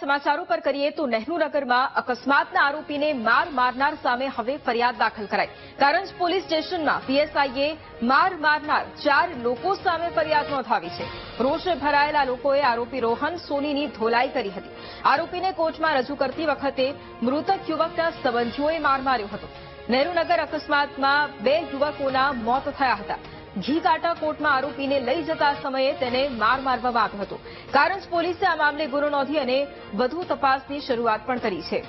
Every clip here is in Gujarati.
સમાચારો પર કરીએ તો નહેરુનગરમાં અકસ્માતના આરોપીને માર મારનાર સામે હવે ફરિયાદ દાખલ કરાઈ. કારંજ પોલીસ સ્ટેશનમાં પીએસઆઈએ માર મારનાર ચાર લોકો સામે ફરિયાદ નોંધાવી છે. રોષે ભરાયેલા લોકોએ આરોપી રોહન સોનીની ધોલાઈ કરી હતી. આરોપીને કોર્ટમાં રજૂ કરતી વખતે મૃતક યુવકના સંબંધીઓએ માર માર્યો હતો. નહેરુનગર અકસ્માતમાં બે યુવકોના મોત થયા હતા. ઘી કોર્ટમાં આરોપીને લઈ જતા સમયે તેને માર મારવામાં આવ્યો હતો. કારંજ પોલીસે આ મામલે ગુનો નોંધી અને વધુ તપાસની શરૂઆત પણ કરી છે.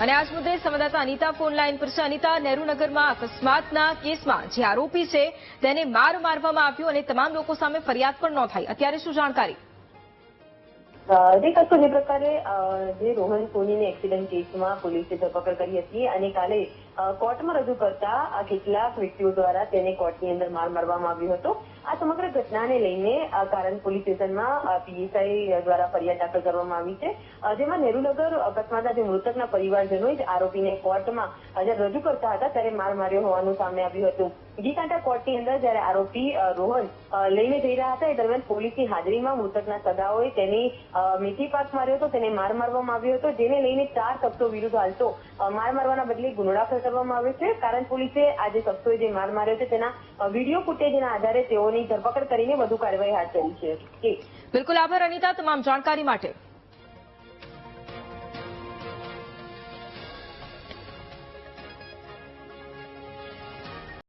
અને આજ મુદ્દે સંવાદદાતા અનિતા ફોનલાઈન પર છે. અનિતા, નહેરુનગરમાં અકસ્માતના કેસમાં જે આરોપી છે તેને માર મારવામાં આવ્યો અને તમામ લોકો સામે ફરિયાદ પણ નોંધાઈ. અત્યારે શું જાણકારી? જે કશું જે પ્રકારે જે રોહન સોનીને એક્સિડન્ટ કેસમાં પોલીસે ધરપકડ કરી હતી અને કાલે કોર્ટમાં રજૂ કરતા કેટલાક વ્યક્તિઓ દ્વારા તેને કોર્ટની અંદર માર મારવામાં આવ્યો હતો. આ સમગ્ર ઘટનાને લઈને કારણ પોલીસ સ્ટેશનમાં પીએસઆઈ દ્વારા ફરિયાદ દાખલ કરવામાં આવી છે. જેમાં નેહરુનગર અકસ્માતના જે મૃતકના પરિવારજનોએ જ આરોપીને કોર્ટમાં જ્યારે રજૂ કરતા હતા, ત્યારે માર માર્યો હોવાનું સામે આવ્યું હતું. ગીકાંટા કોર્ટની અંદર જ્યારે આરોપી રોહન લઈને જઈ રહ્યા હતા, એ દરમિયાન પોલીસની હાજરીમાં મૃતકના સગાઓએ તેની મીઠી પાક માર્યો હતો, તેને માર મારવામાં આવ્યો હતો, જેને લઈને ચાર શખ્સો વિરુદ્ધ હાલ તો માર મારવાના બદલે ગુનો દાખલ કરવામાં આવ્યો છે. કારણ પોલીસે આ જે શખ્સોએ જે માર માર્યો છે, તેના વીડિયો ફૂટેજના આધારે તેઓની ધરપકડ કરીને વધુ કાર્યવાહી હાથ ધરી છે. બિલકુલ આભાર અનિતા તમામ જાણકારી માટે